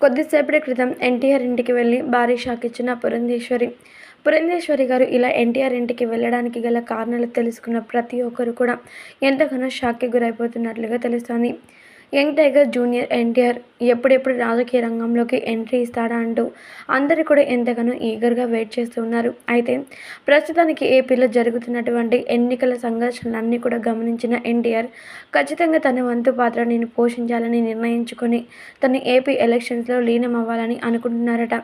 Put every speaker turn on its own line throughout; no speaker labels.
కొద్దిసేపటి క్రితం ఎన్టీఆర్ ఇంటికి వెళ్ళి భారీ షాక్ ఇచ్చిన పురంధేశ్వరి. పురంధేశ్వరి గారు ఇలా ఎన్టీఆర్ ఇంటికి వెళ్ళడానికి గల కారణాలు తెలుసుకున్న ప్రతి ఒక్కరు కూడా ఎంతగానో షాక్కి గురైపోతున్నట్లుగా తెలుస్తోంది. యంగ్ టైగర్ జూనియర్ ఎన్టీఆర్ ఎప్పుడెప్పుడు రాజకీయ రంగంలోకి ఎంట్రీ ఇస్తాడా అంటూ అందరూ కూడా ఎంతగానో ఈగర్గా వెయిట్ చేస్తూ ఉన్నారు. అయితే ప్రస్తుతానికి ఏపీలో జరుగుతున్నటువంటి ఎన్నికల సంఘర్షణలన్నీ కూడా గమనించిన ఎన్టీఆర్ ఖచ్చితంగా తన వంతు పాత్ర నేను పోషించాలని నిర్ణయించుకొని తను ఏపీ ఎలక్షన్స్లో లీనం అవ్వాలని అనుకుంటున్నారట.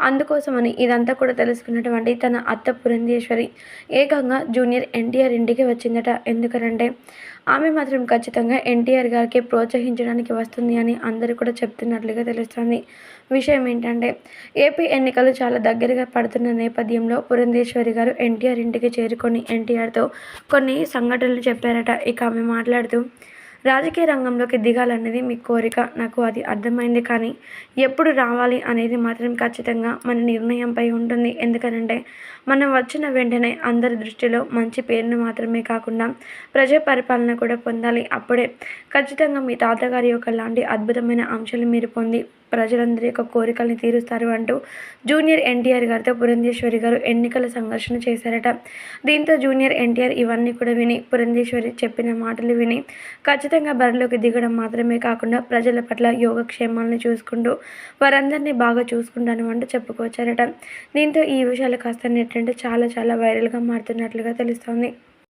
అందుకోసమని ఇదంతా కూడా తెలుసుకున్నటువంటి తన అత్త పురంధేశ్వరి ఏకంగా జూనియర్ ఎన్టీఆర్ ఇంటికి వచ్చిందట. ఎందుకనంటే ఆమె మాత్రం ఖచ్చితంగా ఎన్టీఆర్ గారికి ప్రోత్సహించడానికి వస్తుంది అని అందరూ కూడా చెప్తున్నట్లుగా తెలుస్తుంది. విషయం ఏంటంటే ఏపీ ఎన్నికలు చాలా దగ్గరగా పడుతున్న నేపథ్యంలో పురంధేశ్వరి గారు ఎన్టీఆర్ ఇంటికి చేరుకొని ఎన్టీఆర్తో కొన్ని సంఘటనలు చెప్పారట. ఇక ఆమె మాట్లాడుతూ రాజకీయ రంగంలోకి దిగాలన్నది మీ కోరిక. నాకు అది అర్థమైంది కానీ ఎప్పుడు రావాలి అనేది మాత్రం ఖచ్చితంగా మన నిర్ణయంపై ఉంటుంది. ఎందుకనంటే మనం వచ్చిన వెంటనే అందరి దృష్టిలో మంచి పేరును మాత్రమే కాకుండా ప్రజా పరిపాలన కూడా పొందాలి. అప్పుడే ఖచ్చితంగా మీ తాతగారి యొక్క లాంటి అద్భుతమైన అంశాలు మీరు పొంది ప్రజలందరి యొక్క కోరికల్ని తీరుస్తారు అంటూ జూనియర్ ఎన్టీఆర్ గారితో పురంధేశ్వరి గారు ఎన్నికల సంఘర్షణ చేశారట. దీంతో జూనియర్ ఎన్టీఆర్ ఇవన్నీ కూడా విని పురంధేశ్వరి చెప్పిన మాటలు విని ఖచ్చితంగా బరిలోకి దిగడం మాత్రమే కాకుండా ప్రజల పట్ల యోగక్షేమాలను చూసుకుంటూ వారందరినీ బాగా చూసుకుంటాను అంటూ చెప్పుకొచ్చారట. దీంతో ఈ విషయాలు కాస్త నెట్ ఏంటంటే చాలా చాలా వైరల్గా మారుతున్నట్లుగా తెలుస్తోంది.